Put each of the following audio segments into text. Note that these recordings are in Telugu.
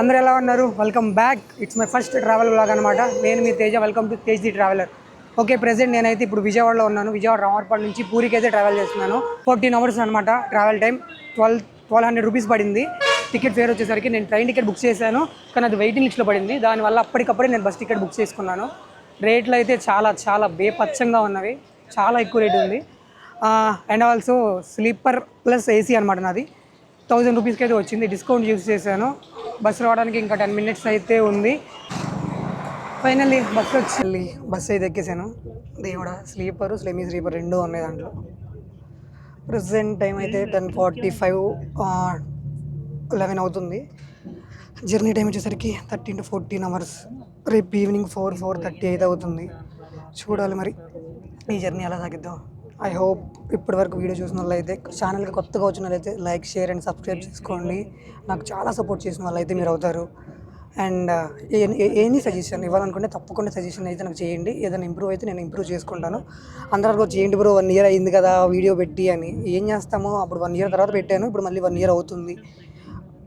అందరూ ఎలా ఉన్నారు? Welcome back it's my first travel blog అనమాట నేను మీ Teja. Welcome to Tej the traveller okay present నేనైతే ఇప్పుడు విజయవాడలో ఉన్నాను. విజయవాడ రామర్పాడు నుంచి పూరికి అయితే ట్రావెల్ చేస్తున్నాను. ఫోర్టీన్ అవర్స్ అనమాట travel time twelve twelve hundred rupees పడింది. టికెట్ ఫేర్ వచ్చేసరికి నేను ట్రైన్ టికెట్ బుక్ చేశాను. కానీ అది వెయిటింగ్ లిస్ట్లో పడింది. దానివల్ల అప్పటికప్పుడే నేను బస్ టికెట్ బుక్ చేసుకున్నాను. రేట్లు అయితే చాలా చాలా బేపచ్చంగా ఉన్నవి. చాలా ఎక్కువ రేటు ఉంది. And also sleeper plus AC అనమాట నాది. థౌజండ్ రూపీస్కి అయితే వచ్చింది. డిస్కౌంట్ యూజ్ చేశాను. బస్ రావడానికి ఇంకా టెన్ మినిట్స్ అయితే ఉంది. ఫైనల్లీ బస్సు వచ్చి బస్ అయితే ఎక్కేసాను. దేవుడా స్లీపరు స్లెమీ స్లీపర్ రెండు ఉన్నాయి దాంట్లో. ప్రజెంట్ టైం అయితే టెన్ ఫార్టీ ఫైవ్ లెవెన్ అవుతుంది. జర్నీ టైం వచ్చేసరికి థర్టీన్ టు ఫోర్టీన్ అవర్స్ రేపు ఈవినింగ్ ఫోర్ ఫోర్ థర్టీ అయితే అవుతుంది. చూడాలి మరి. ఈ జర్నీ ఎలా సాగిద్దాం? ఐ హోప్ ఇప్పటి వరకు వీడియో చూసిన వాళ్ళు అయితే ఛానల్కి కొత్తగా వచ్చిన వాళ్ళైతే లైక్ షేర్ అండ్ సబ్స్క్రైబ్ చేసుకోండి. నాకు చాలా సపోర్ట్ చేసిన వాళ్ళు అయితే మీరు అవుతారు. అండ్ ఎనీ సజెషన్ ఇవ్వాలనుకుంటే తప్పకుండా సజెషన్ అయితే నాకు చేయండి. ఏదైనా ఇంప్రూవ్ అయితే నేను ఇంప్రూవ్ చేసుకుంటాను. అందరూ చేయండి బ్రో వన్ ఇయర్ అయింది కదా వీడియో పెట్టి అని. ఏం చేస్తామో అప్పుడు వన్ ఇయర్ తర్వాత పెట్టాను. ఇప్పుడు మళ్ళీ వన్ ఇయర్ అవుతుంది.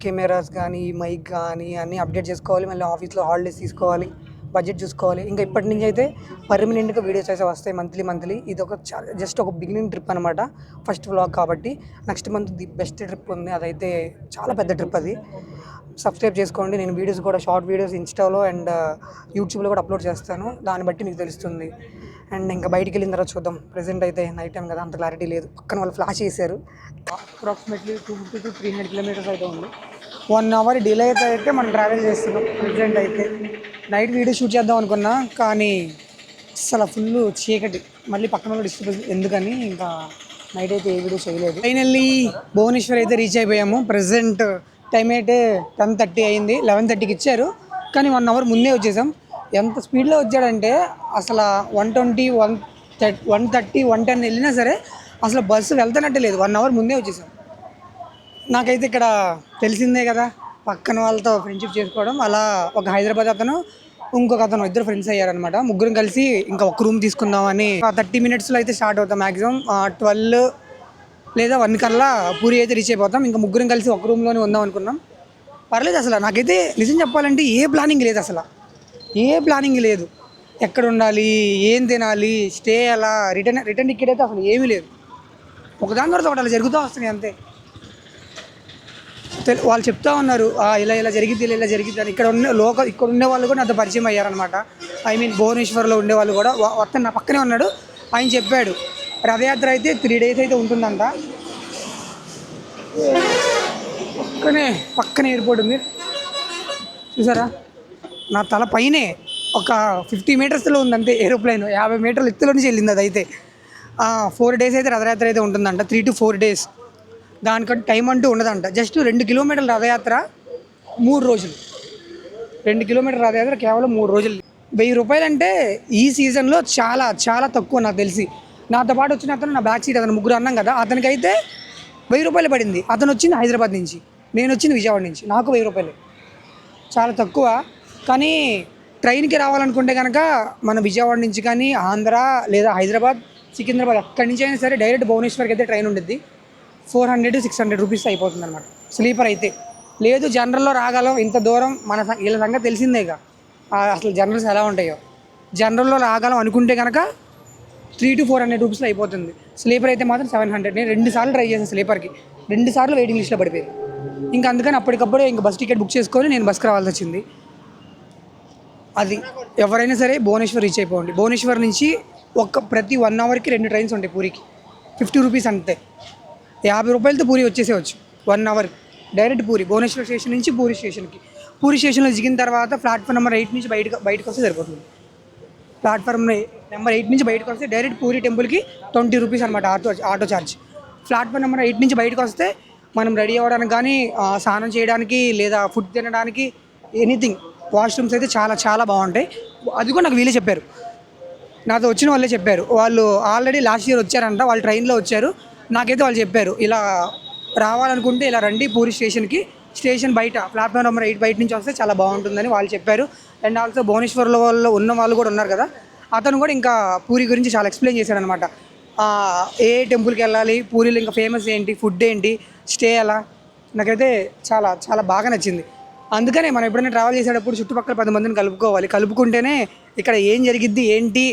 కెమెరాస్ కానీ మైక్ కానీ అన్నీ అప్డేట్ చేసుకోవాలి. మళ్ళీ ఆఫీస్లో హాలిడేస్ తీసుకోవాలి. బడ్జెట్ చూసుకోవాలి. ఇంకా ఇప్పటి నుంచి అయితే పర్మనెంట్గా వీడియోస్ అయితే వస్తాయి మంత్లీ మంత్లీ ఇది ఒక జస్ట్ ఒక బిగినింగ్ ట్రిప్ అనమాట ఫస్ట్ వ్లాగ్ కాబట్టి next month the best trip ఉంది. అదైతే చాలా పెద్ద ట్రిప్ అది. సబ్స్క్రైబ్ చేసుకోండి. నేను వీడియోస్ కూడా షార్ట్ వీడియోస్ ఇన్స్టాలో అండ్ యూట్యూబ్లో కూడా అప్లోడ్ చేస్తాను. దాన్ని బట్టి మీకు తెలుస్తుంది. అండ్ ఇంకా బయటికి వెళ్ళిన తర్వాత చూద్దాం. ప్రెసెంట్ అయితే నైట్ టైం కదా అంత క్లారిటీ లేదు. పక్కన వాళ్ళు ఫ్లాష్ చేశారు. Approximately two fifty to three hundred kilometres అయితే ఉంది. వన్ అవర్ డిలే అయితే మనం ట్రావెల్ చేస్తున్నాం. ప్రెసెంట్ అయితే. నైట్ వీడియో షూట్ చేద్దాం అనుకున్నా కానీ అసలు ఫుల్ చీకటి. మళ్ళీ పక్కన వాళ్ళు డిస్టర్బెన్స్ ఎందుకని ఇంకా నైట్ అయితే ఏ వీడియో చేయలేదు. ఫైనల్లీ భువనేశ్వర్ అయితే రీచ్ అయిపోయాము. ప్రజెంట్ టైం అయితే టెన్ థర్టీ అయింది. లెవెన్ థర్టీకి ఇచ్చారు. కానీ వన్ అవర్ ముందే వచ్చేసాం. ఎంత స్పీడ్లో వచ్చాడంటే అసలు one twenty one one thirty one ten వెళ్ళినా సరే అసలు బస్సు వెళ్తున్నట్టే లేదు. వన్ అవర్ ముందే వచ్చేసాం. నాకైతే ఇక్కడ తెలిసిందే కదా. పక్కన వాళ్ళతో ఫ్రెండ్షిప్ చేసుకోవడం అలా ఒక హైదరాబాద్ అతను ఇంకొక అతను ఇద్దరు ఫ్రెండ్స్ అయ్యారనమాట ముగ్గురం కలిసి ఇంకా ఒక రూమ్ తీసుకుందామని థర్టీ మినిట్స్లో అయితే స్టార్ట్ అవుతాం మ్యాక్సిమం ట్వెల్వ్ లేదా వన్ కల్లా పూరి అయితే రీచ్ అయిపోతాం. ఇంకా ముగ్గురం కలిసి ఒక రూమ్లోనే ఉందాం అనుకున్నాం. పర్లేదు అసలు నాకైతే నిజం చెప్పాలంటే ఏ ప్లానింగ్ లేదు అసలు. ఏ ప్లానింగ్ లేదు. ఎక్కడ ఉండాలి ఏం తినాలి స్టే ఎలా రిటర్న్ రిటర్న్ టికెట్ అయితే అసలు ఏమీ లేదు. ఒకదాని తర్వాత ఒకటి అలా జరుగుతూ వస్తున్నాయి అంతే. వాళ్ళు చెప్తా ఉన్నారు "ఆ, ఇలా ఇలా జరిగింది ఇలా ఇలా జరిగింది అని. ఇక్కడ ఉన్న లోకల్ ఇక్కడ ఉండే వాళ్ళు కూడా నాతో పరిచయం అయ్యారనమాట ఐ మీన్ భువనేశ్వర్లో ఉండే వాళ్ళు కూడా. అతను నా పక్కనే ఉన్నాడు. ఆయన చెప్పాడు రథయాత్ర అయితే త్రీ డేస్ అయితే ఉంటుందంట. పక్కనే పక్కనే ఎయిర్పోర్ట్ ఉంది. చూసారా? నా తల పైనే ఒక ఫిఫ్టీ మీటర్స్లో ఉందంటే ఏరోప్లేన్. యాభై మీటర్ల ఎత్తులో నుంచి వెళ్ళింది అది అయితే ఫోర్ డేస్ అయితే రథయాత్ర అయితే ఉంటుందంట. Three to four days. దానికంటే టైం అంటూ ఉండదంట. జస్ట్ రెండు కిలోమీటర్ల రథయాత్ర మూడు రోజులు. రెండు కిలోమీటర్ల రథయాత్ర కేవలం మూడు రోజులు. వెయ్యి రూపాయలు అంటే ఈ సీజన్లో చాలా చాలా తక్కువ నాకు తెలిసి. నాతో పాటు వచ్చిన అతను నా బ్యాక్ సీట్ అతను ముగ్గురు అన్నాం కదా అతనికైతే వెయ్యి రూపాయలు పడింది. అతను వచ్చింది హైదరాబాద్ నుంచి నేను వచ్చింది విజయవాడ నుంచి. నాకు వెయ్యి రూపాయలు. చాలా తక్కువ. కానీ ట్రైన్కి రావాలనుకుంటే కనుక మన విజయవాడ నుంచి కానీ ఆంధ్ర లేదా హైదరాబాద్ సికింద్రాబాద్ అక్కడి నుంచి అయినా సరే డైరెక్ట్ భువనేశ్వర్కి అయితే ట్రైన్ ఉండిద్ది. Four hundred six hundred rupees అయిపోతుంది అనమాట స్లీపర్ అయితే. లేదు జనరల్లో రాగలం. ఇంత దూరం మన సం- వీళ్ళ సంగతి తెలిసిందేగా ఇక. అసలు జనరల్స్ ఎలా ఉంటాయో. జనరల్లో రాగలం అనుకుంటే కనుక త్రీ టు ఫోర్ హండ్రెడ్ రూపీస్లో అయిపోతుంది. స్లీపర్ అయితే మాత్రం సెవెన్ హండ్రెడ్. నేను రెండు సార్లు ట్రై చేశాను స్లీపర్కి. రెండు సార్లు వెయిటింగ్ లిస్ట్లో పడిపోయింది ఇంకా అందుకని అప్పటికప్పుడే ఇంకా బస్ టికెట్ బుక్ చేసుకొని నేను బస్కి రావాల్సి వచ్చింది. అది ఎవరైనా సరే భువనేశ్వర్ రీచ్ అయిపోండి. భువనేశ్వర్ నుంచి ఒక ప్రతి వన్ అవర్కి రెండు ట్రైన్స్ ఉంటాయి పూరికి. ఫిఫ్టీ రూపీస్ అంతే. యాభై రూపాయలతో Puri వచ్చేసేవచ్చు. One hour direct Puri. Bhubaneswar station నుంచి పూరి స్టేషన్కి. పూరి స్టేషన్లో దిగిన తర్వాత ప్లాట్ఫామ్ నెంబర్ ఎయిట్ నుంచి బయటకు బయటకు వస్తే సరిపోతుంది. ప్లాట్ఫామ్ నెంబర్ ఎయిట్ నుంచి బయటకు వస్తే డైరెక్ట్ పూరి టెంపుల్కి ట్వంటీ రూపీస్ అనమాట auto auto charge platform number eight నుంచి బయటకు వస్తే మనం రెడీ అవ్వడానికి కానీ స్నానం చేయడానికి లేదా ఫుడ్ తినడానికి ఎనీథింగ్ వాష్రూమ్స్ అయితే చాలా చాలా బాగుంటాయి. అది కూడా నాకు వీళ్ళే చెప్పారు. నాతో వచ్చిన వాళ్ళే చెప్పారు. వాళ్ళు ఆల్రెడీ లాస్ట్ ఇయర్ వచ్చారంట. వాళ్ళు ట్రైన్లో వచ్చారు. నాకైతే వాళ్ళు చెప్పారు ఇలా రావాలనుకుంటే ఇలా రండి పూరి స్టేషన్కి స్టేషన్ బయట ప్లాట్ఫామ్ నెంబర్ ఎయిట్ బయట నుంచి వస్తే చాలా బాగుంటుందని వాళ్ళు చెప్పారు. అండ్ ఆల్సో భువనేశ్వర్లో వాళ్ళు ఉన్న వాళ్ళు కూడా ఉన్నారు కదా అతను కూడా ఇంకా పూరి గురించి చాలా ఎక్స్ప్లెయిన్ చేశాడనమాట ఏ టెంపుల్కి వెళ్ళాలి పూరిలో ఇంకా ఫేమస్ ఏంటి ఫుడ్ ఏంటి స్టే ఎలా? నాకైతే చాలా చాలా బాగా నచ్చింది. అందుకనే మనం ఎప్పుడైనా ట్రావెల్ చేసేటప్పుడు చుట్టుపక్కల పది మందిని కలుపుకోవాలి. కలుపుకుంటేనే ఇక్కడ ఏం జరిగిద్ది ఏంటి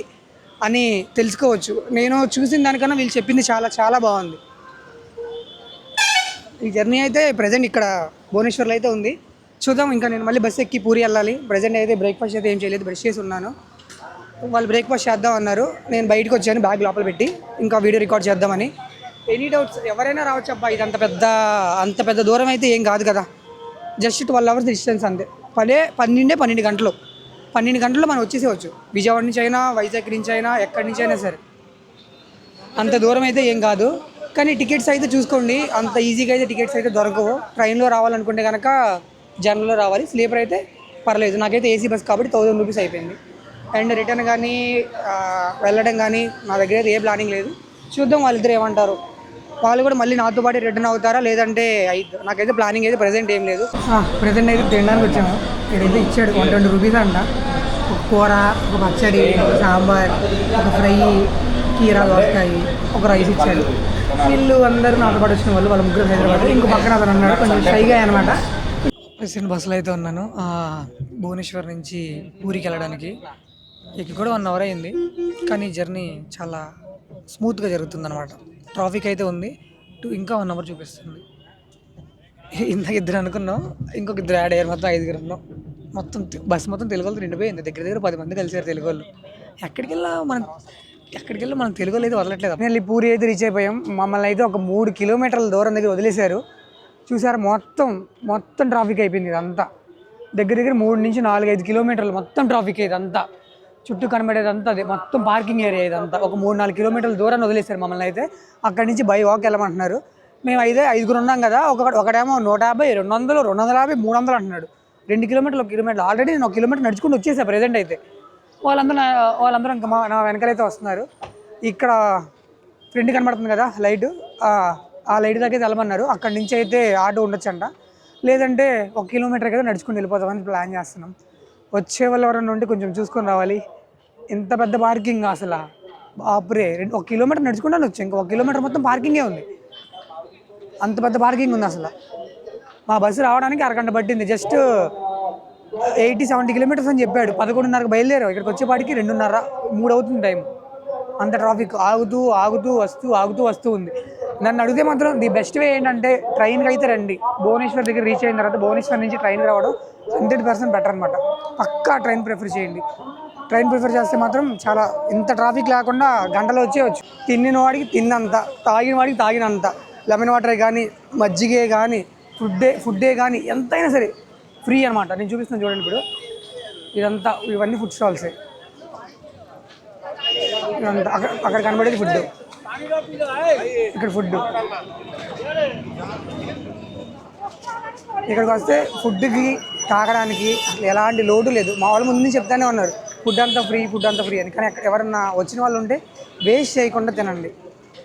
అని తెలుసుకోవచ్చు. నేను చూసిన దానికన్నా వీళ్ళు చెప్పింది చాలా చాలా బాగుంది. ఈ జర్నీ అయితే ప్రజెంట్ ఇక్కడ భువనేశ్వర్లో అయితే ఉంది. చూద్దాం ఇంకా నేను మళ్ళీ బస్సు ఎక్కి పూరి వెళ్ళాలి. ప్రజెంట్ అయితే బ్రేక్ఫాస్ట్ అయితే ఏం చేయలేదు బ్రష్ చేసి ఉన్నాను. వాళ్ళు బ్రేక్ఫాస్ట్ చేద్దాం అన్నారు. నేను బయటకు వచ్చాను బ్యాగ్ లోపల పెట్టి. ఇంకా వీడియో రికార్డ్ చేద్దామని. ఎనీ డౌట్స్ ఎవరైనా రావచ్చు అబ్బా ఇది అంత పెద్ద అంత పెద్ద దూరం అయితే ఏం కాదు కదా. జస్ట్ ట్వెల్వ్ అవర్స్ డిస్టెన్స్ అంతే. పదే పన్నెండే పన్నెండు గంటలు. పన్నెండు గంటల్లో మనం వచ్చేసేవచ్చు విజయవాడ నుంచి అయినా వైజాగ్ నుంచి అయినా ఎక్కడి నుంచి అయినా సరే. అంత దూరం అయితే ఏం కాదు. కానీ టికెట్స్ అయితే చూసుకోండి. అంత ఈజీగా అయితే టికెట్స్ అయితే దొరకవు. ట్రైన్లో రావాలనుకుంటే కనుక జనరల్లో రావాలి. స్లీపర్ అయితే పర్లేదు. నాకైతే ఏసీ బస్ కాబట్టి థౌజండ్ రూపీస్ అయిపోయింది. అండ్ రిటర్న్ కానీ వెళ్ళడం కానీ నా దగ్గర అయితే ఏ ప్లానింగ్ లేదు. చూద్దాం వాళ్ళిద్దరు ఏమంటారు. వాళ్ళు కూడా మళ్ళీ నాతో పాటు రిటర్న్ అవుతారా? లేదంటే నాకైతే ప్లానింగ్ అయితే ప్రజెంట్ ఏం లేదు. ప్రజెంట్ అయితే తినడానికి వచ్చాము. ఇక్కడైతే ఇచ్చాడు. వన్ ట్వంటీ రూపీస్ అంట. ఒక కూర ఒక పచ్చడి ఒక సాంబార్ ఒక ఫ్రై కీరా దోసకాయ ఒక రైస్ ఇచ్చాడు. వీళ్ళు అందరూ నాతో పాటు వచ్చిన వాళ్ళు వాళ్ళ ముగ్గురు హైదరాబాద్. ఇంకో పక్కన అతను అన్నాడు కొంచెం షైగా అనమాట ప్రెసెంట్ బస్సులో అయితే ఉన్నాను. భువనేశ్వర్ నుంచి పూరికి వెళ్ళడానికి. ఇక కూడా వన్ అవర్ అయింది. కానీ జర్నీ చాలా స్మూత్గా జరుగుతుంది అనమాట ట్రాఫిక్ అయితే ఉంది. టూ ఇంకా వన్ అవర్ చూపిస్తుంది. ఇందాక ఇద్దరు అనుకున్నాం. ఇంకొక ఇద్దరు యాడ్ అయ్యారు. మొత్తం ఐదుగురు ఉన్నాం. మొత్తం బస్ మొత్తం తెలుగు వాళ్ళు నిండిపోయింది. దగ్గర దగ్గర పది మంది కలిసారు తెలుగు వాళ్ళు. ఎక్కడికి వెళ్ళా మనం ఎక్కడికి వెళ్ళా మనం తెలుగు వాళ్ళు అయితే వదలట్లేదు. నేను పూరి అయితే రీచ్ అయిపోయాం. మమ్మల్ని అయితే ఒక మూడు కిలోమీటర్ల దూరం దగ్గర వదిలేశారు. చూసారు? మొత్తం మొత్తం ట్రాఫిక్ అయిపోయింది ఇదంతా. దగ్గర దగ్గర మూడు నుంచి నాలుగు ఐదు కిలోమీటర్లు మొత్తం ట్రాఫిక్ ఇదంతా చుట్టూ కనబడేదంతా అదే. మొత్తం పార్కింగ్ ఏరియా ఇదంతా. ఒక మూడు నాలుగు కిలోమీటర్ల దూరాన్ని వదిలేశారు మమ్మల్ని అయితే. అక్కడి నుంచి బై వాక్ వెళ్ళమంటున్నారు. మేము అయితే ఐదుగురు ఉన్నాం కదా ఒక ఒకడేమో నూట యాభై రెండు వందలు రెండు వందల యాభై మూడు వందలు అంటున్నాడు. రెండు కిలోమీటర్లు ఒక కిలోమీటర్ ఆల్రెడీ నేను ఒక కిలోమీటర్ నడుచుకుంటూ వచ్చేసా ప్రజెంట్ అయితే. వాళ్ళందరూ వాళ్ళందరూ ఇంకా మా నా వెనకాలైతే వస్తున్నారు. ఇక్కడ ఫ్రెండ్ కనబడుతుంది కదా లైట్. ఆ లైట్ దగ్గర వెళ్ళమన్నారు. అక్కడి నుంచి అయితే ఆటో ఉండొచ్చంట. లేదంటే ఒక కిలోమీటర్ కదా నడుచుకుని వెళ్ళిపోతామని ప్లాన్ చేస్తున్నాం. వచ్చే వాళ్ళు ఎవరైనా ఉంటే కొంచెం చూసుకొని రావాలి. ఎంత పెద్ద పార్కింగ్ అసలు? బాపురే రెండు ఒక కిలోమీటర్ నడుచుకుంటాను వచ్చి. ఇంకా ఒక కిలోమీటర్ మొత్తం పార్కింగే ఉంది. అంత పెద్ద పార్కింగ్ ఉంది అసలు. మా బస్సు రావడానికి అరగంట పట్టింది. జస్ట్ ఎయిటీ సెవెంటీ కిలోమీటర్స్ అని చెప్పాడు. పదకొండున్నరకు బయలుదేరాం. ఇక్కడికి వచ్చేపాటికి రెండున్నర మూడు అవుతుంది టైం అంత ట్రాఫిక్. ఆగుతూ ఆగుతూ వస్తూ ఆగుతూ వస్తూ ఉంది. నన్ను అడిగితే మాత్రం ది బెస్ట్ వే ఏంటంటే ట్రైన్కి అయితే రండి. భువనేశ్వర్ దగ్గర రీచ్ అయిన తర్వాత భువనేశ్వర్ నుంచి ట్రైన్కి రావడం హండ్రెడ్ పర్సెంట్ బెటర్ అనమాట పక్కా ట్రైన్ ప్రిఫర్ చేయండి. ట్రైన్ ప్రిఫర్ చేస్తే మాత్రం చాలా ఇంత ట్రాఫిక్ లేకుండా గంటలో వచ్చేయచ్చు. తిన్నిన వాడికి తిన్నంత తాగిన వాడికి తాగినంత. లెమన్ వాటరే కానీ మజ్జిగే కానీ ఫుడ్డే ఫుడ్డే కానీ ఎంతైనా సరే ఫ్రీ అనమాట నేను చూపిస్తున్నాను చూడండి ఇప్పుడు. ఇదంతా ఇవన్నీ ఫుడ్ స్టాల్సే. ఇదంతా అక్కడ అక్కడ కనబడేది ఫుడ్ ఇక్కడ ఫుడ్ ఇక్కడికి వస్తే ఫుడ్కి తాగడానికి ఎలాంటి లోటు లేదు. మా వాళ్ళు ముందు చెప్తానే ఉన్నారు. ఫుడ్ అంతా ఫ్రీ ఫుడ్ అంతా ఫ్రీ అని. కానీ అక్కడ ఎవరన్నా వచ్చిన వాళ్ళు ఉంటే వేస్ట్ చేయకుండా తినండి.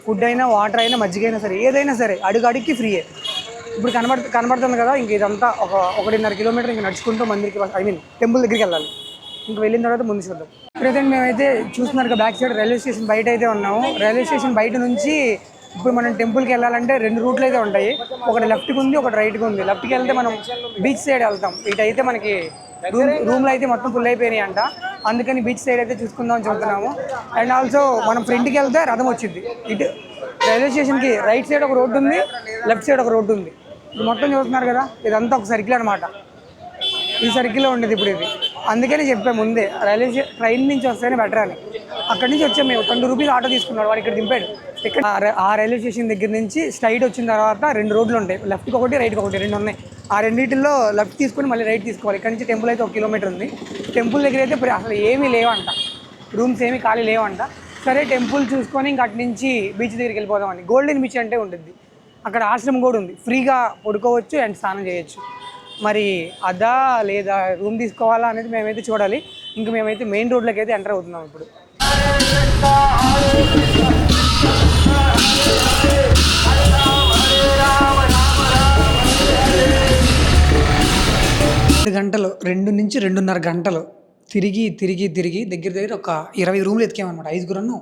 ఫుడ్ అయినా వాటర్ అయినా మజ్జిగ అయినా సరే ఏదైనా సరే అడుగు అడిగి ఫ్రీయే. ఇప్పుడు కనబడు కనబడుతుంది కదా ఇంక ఇదంతా ఒక ఒకటిన్నర కిలోమీటర్ ఇంక నడుచుకుంటూ మందిరికి ఐ మీన్ టెంపుల్ దగ్గరికి వెళ్ళాలి. ఇంక వెళ్ళిన తర్వాత ముందు చూద్దాం. ప్రజెంట్ మేమైతే చూస్తున్నారు కదా బ్యాక్ సైడ్ రైల్వే స్టేషన్ బయట అయితే ఉన్నాము. రైల్వే స్టేషన్ బయట నుంచి ఇప్పుడు మనం టెంపుల్కి వెళ్ళాలంటే రెండు రూట్లు అయితే ఉంటాయి. ఒకటి లెఫ్ట్కి ఉంది ఒకటి రైట్కి ఉంది. లెఫ్ట్కి వెళ్తే మనం బీచ్ సైడ్ వెళ్తాం. ఇటు అయితే మనకి రూమ్లు అయితే మొత్తం ఫుల్ అయిపోయినాయి అంట అందుకని బీచ్ సైడ్ అయితే చూసుకుందాం అని చెబుతున్నాము. అండ్ ఆల్సో మనం ఫ్రంట్కి వెళ్తే రథం వచ్చింది. ఇటు రైల్వే స్టేషన్కి రైట్ సైడ్ ఒక రోడ్డు ఉంది లెఫ్ట్ సైడ్ ఒక రోడ్డు ఉంది. ఇది మొత్తం చూస్తున్నారు కదా ఇదంతా ఒక సర్కిల్ అనమాట ఈ సర్కిల్లో ఉండేది ఇప్పుడు ఇది. అందుకని చెప్పాము ముందే రైల్వే ట్రైన్ నుంచి వస్తేనే బెటర్ అని. అక్కడి నుంచి వచ్చాము మేము. ట్వంటీ రూపీస్ ఆటో తీసుకున్నాడు వాడు ఇక్కడ దింపాడు. ఇక్కడ ఆ ఆ రైల్వే స్టేషన్ దగ్గర నుంచి స్ట్రైట్ వచ్చిన తర్వాత రెండు రోడ్లు ఉంటాయి. లెఫ్ట్కి ఒకటి రైట్కి ఒకటి రెండు ఉన్నాయి. ఆ రెండింటిలో లెఫ్ట్ తీసుకొని మళ్ళీ రైట్ తీసుకోవాలి. ఇక్కడ నుంచి టెంపుల్ అయితే ఒక కిలోమీటర్ ఉంది. టెంపుల్ దగ్గర అయితే అసలు ఏమీ లేవంట. రూమ్స్ ఏమీ ఖాళీ లేవంట. సరే టెంపుల్ చూసుకొని ఇంక అటు నుంచి బీచ్ దగ్గరికి వెళ్ళిపోదామని. గోల్డెన్ బీచ్ అంటే ఉంటుంది. అక్కడ ఆశ్రమం కూడా ఉంది. ఫ్రీగా పడుకోవచ్చు అండ్ స్నానం చేయొచ్చు. మరి అదా లేదా రూమ్ తీసుకోవాలా అనేది మేమైతే చూడాలి. ఇంక మేమైతే మెయిన్ రోడ్లోకి అయితే ఎంటర్ అవుతున్నాం ఇప్పుడు. రెండు గంటలు రెండు నుంచి రెండున్నర గంటలు తిరిగి తిరిగి తిరిగి దగ్గర దగ్గర ఒక ఇరవై రూమ్లు ఎతికామన్నమాట. ఐదుగురును.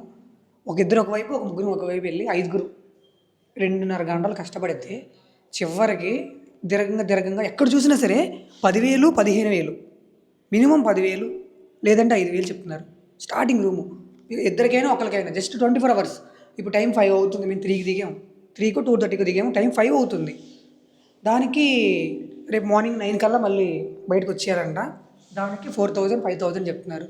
ఒక ఇద్దరు ఒకవైపు ఒక ముగ్గురు ఒకవైపు వెళ్ళి ఐదుగురు. రెండున్నర గంటలు కష్టపడితే చివరికి దీర్ఘంగా దీర్ఘంగా ఎక్కడ చూసినా సరే పదివేలు పదిహేను వేలు. మినిమం పదివేలు లేదంటే ఐదు వేలు చెప్తున్నారు. Starting room. ఇద్దరికైనా ఒకరికైనా జస్ట్ ట్వంటీ ఫోర్ అవర్స్. ఇప్పుడు టైం ఫైవ్ అవుతుంది మేము త్రీకి దిగాము. త్రీకో టూ థర్టీకి దిగాము టైం ఫైవ్ అవుతుంది. దానికి రేపు మార్నింగ్ నైన్ కల్లా మళ్ళీ బయటకు వచ్చారంట దానికి ఫోర్ థౌజండ్ ఫైవ్ థౌజండ్ చెప్తున్నారు.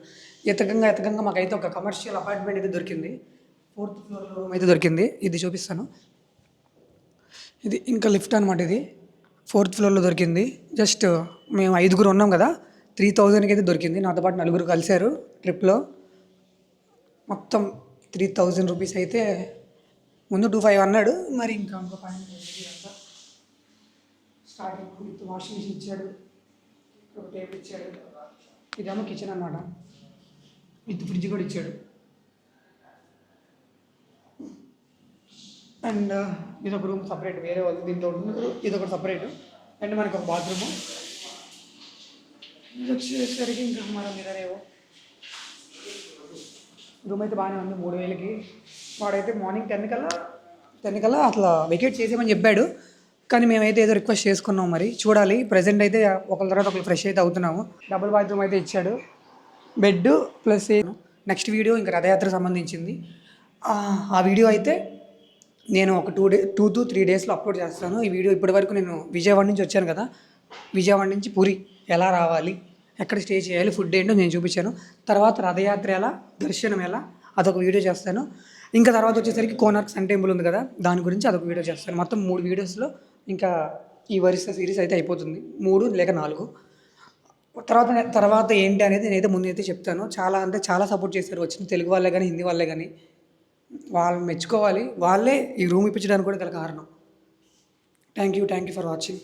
ఎతకంగా ఎతకంగా మాకైతే ఒక కమర్షియల్ అపార్ట్మెంట్ అయితే దొరికింది. ఫోర్త్ ఫ్లోర్ రూమ్ అయితే దొరికింది. ఇది చూపిస్తాను. ఇది ఇంకా లిఫ్ట్ అనమాట ఇది. ఫోర్త్ ఫ్లోర్లో దొరికింది. జస్ట్ మేము ఐదుగురు ఉన్నాం కదా. త్రీ థౌజండ్కి అయితే దొరికింది. నాతో పాటు నలుగురు కలిశారు ట్రిప్లో. మొత్తం త్రీ థౌజండ్ రూపీస్ అయితే ముందు టూ ఫైవ్ అన్నాడు. మరి ఇంకా ఇంకో five starting with washing machine ఇచ్చాడు. ఒక టేబుల్ ఇచ్చాడు ఇదేమో కిచెన్ అన్నమాట. విత్ ఫ్రిడ్జ్ కూడా ఇచ్చాడు. అండ్ ఇది ఒక రూమ్ సపరేట్ వేరే వాళ్ళు దీంట్లో ఉంటుంది. ఇది ఒకటి సపరేట్ అండ్ మనకి ఒక బాత్రూము ఇది వచ్చేసరికి ఇంకా మన మీదనేవో రూమ్ అయితే బాగానే ఉంది మూడు వేలకి. వాడైతే మార్నింగ్ టెన్ కల్లా టెన్ కల్లా అట్లా వెకేట్ చేసేయమని చెప్పాడు. కానీ మేమైతే ఏదో రిక్వెస్ట్ చేసుకున్నాం మరి. చూడాలి. ప్రజెంట్ అయితే ఒకరి తర్వాత ఒకరు ఫ్రెష్ అయితే అవుతున్నాము. డబుల్ బాత్రూమ్ అయితే ఇచ్చాడు. బెడ్ ప్లస్ నెక్స్ట్ వీడియో ఇంకా రథయాత్రకు సంబంధించింది. ఆ ఆ వీడియో అయితే నేను ఒక two day two to three డేస్లో అప్లోడ్ చేస్తాను. ఈ వీడియో ఇప్పటివరకు నేను విజయవాడ నుంచి వచ్చాను కదా. విజయవాడ నుంచి పూరి ఎలా రావాలి? ఎక్కడ స్టే చేయాలి? ఫుడ్ ఏంటో నేను చూపించాను. తర్వాత రథయాత్ర ఎలా? దర్శనం ఎలా? అదొక వీడియో చేస్తాను. ఇంకా తర్వాత వచ్చేసరికి కోనార్క్ సన్ టెంపుల్ ఉంది కదా. దాని గురించి అదొక వీడియో చేస్తాను. మొత్తం మూడు వీడియోస్లో ఇంకా ఈ వరుస సిరీస్ అయితే అయిపోతుంది. మూడు లేక నాలుగు. తర్వాత తర్వాత ఏంటి అనేది నేనైతే ముందైతే చెప్తాను. చాలా అంటే చాలా సపోర్ట్ చేశారు. వచ్చిన తెలుగు వాళ్ళే కానీ హిందీ వాళ్ళే కానీ వాళ్ళు మెచ్చుకోవాలి. వాళ్ళే ఈ రూమ్ ఇప్పించడానికి కూడా గల కారణం. Thank you thank you for watching.